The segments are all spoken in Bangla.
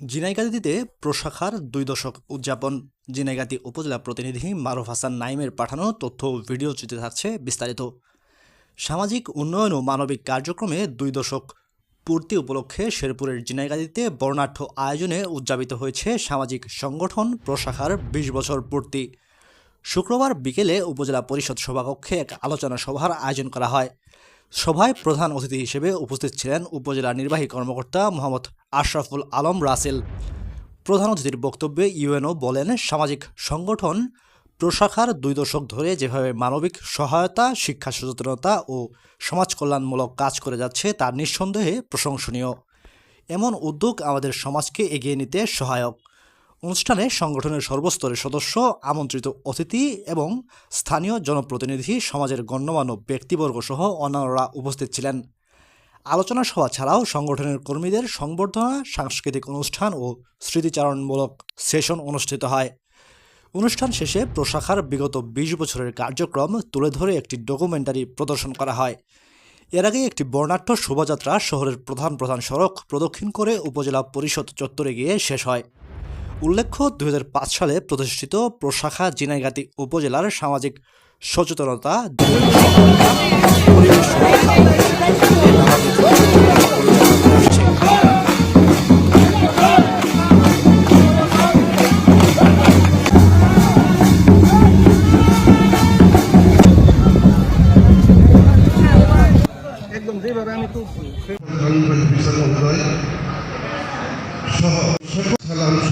ঝিনাইগাতিতে প্রশাখার দুই দশক উদযাপন। ঝিনাইগাতি উপজেলা প্রতিনিধি মারুফ হাসান নাইমের পাঠানো তথ্য ভিডিও চিত্রে থাকছে বিস্তারিত। সামাজিক উন্নয়ন ও মানবিক কার্যক্রমে দুই দশক পূর্তি উপলক্ষে শেরপুরের জিনাইগাতিতে বর্ণাঢ্য আয়োজনে উদযাপিত হয়েছে সামাজিক সংগঠন প্রশাখার বিশ বছর পূর্তি। শুক্রবার বিকেলে উপজেলা পরিষদ সভাকক্ষে এক আলোচনা সভার আয়োজন করা হয়। সভায় প্রধান অতিথি হিসেবে উপস্থিত ছিলেন উপজেলা নির্বাহী কর্মকর্তা মোহাম্মদ আশরাফুল আলম রাসেল। প্রধান অতিথির বক্তব্যে ইউএনও বলেন, সামাজিক সংগঠন প্রশাখার দুই দশক ধরে যেভাবে মানবিক সহায়তা, শিক্ষা সচেতনতা ও সমাজ কল্যাণমূলক কাজ করে যাচ্ছে তা নিঃসন্দেহে প্রশংসনীয়। এমন উদ্যোগ আমাদের সমাজকে এগিয়ে নিতে সহায়ক। অনুষ্ঠানে সংগঠনের সর্বস্তরের সদস্য, আমন্ত্রিত অতিথি এবং স্থানীয় জনপ্রতিনিধি, সমাজের গণ্যমান্য ব্যক্তিবর্গ সহ অন্যান্যরা উপস্থিত ছিলেন। আলোচনা সভা ছাড়াও সংগঠনের কর্মীদের সংবর্ধনা, সাংস্কৃতিক অনুষ্ঠান ও স্মৃতিচারণমূলক সেশন অনুষ্ঠিত হয়। অনুষ্ঠান শেষে প্রশাখার বিগত বিশ বছরের কার্যক্রম তুলে ধরে একটি ডকুমেন্টারি প্রদর্শন করা হয়। এর আগে একটি বর্ণাঢ্য শোভাযাত্রা শহরের প্রধান প্রধান সড়ক প্রদক্ষিণ করে উপজেলা পরিষদ চত্বরে গিয়ে শেষ হয়। উল্লেখ্য দু হাজার পাঁচ সালে প্রতিষ্ঠিত প্রশাখা জিনাইগাতি উপজেলার সামাজিক সচেতনতা। একদম যেভাবে আমি তুলছি সহ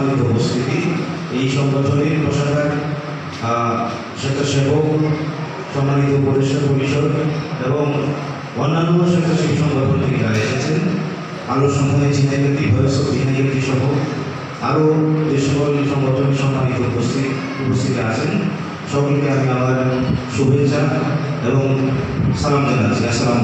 সম্মানিত উপস্থিতি। এই সংগঠনের আহ, স্বেচ্ছাসেবক সম্মানিত উপদেষ্টা পরিষদ এবং অন্যান্য স্বেচ্ছাসেবী সংগঠন থেকে যারা এসেছেন। আরও সময় চিনাইগতি ভয়েস চিনাইগতি সহ আরও যে সকল সংগঠনের সম্মানিত উপস্থিত উপস্থিত আছেন। সকলকে আমি আমার শুভেচ্ছা এবং সালাম জানাচ্ছি। আসসালাম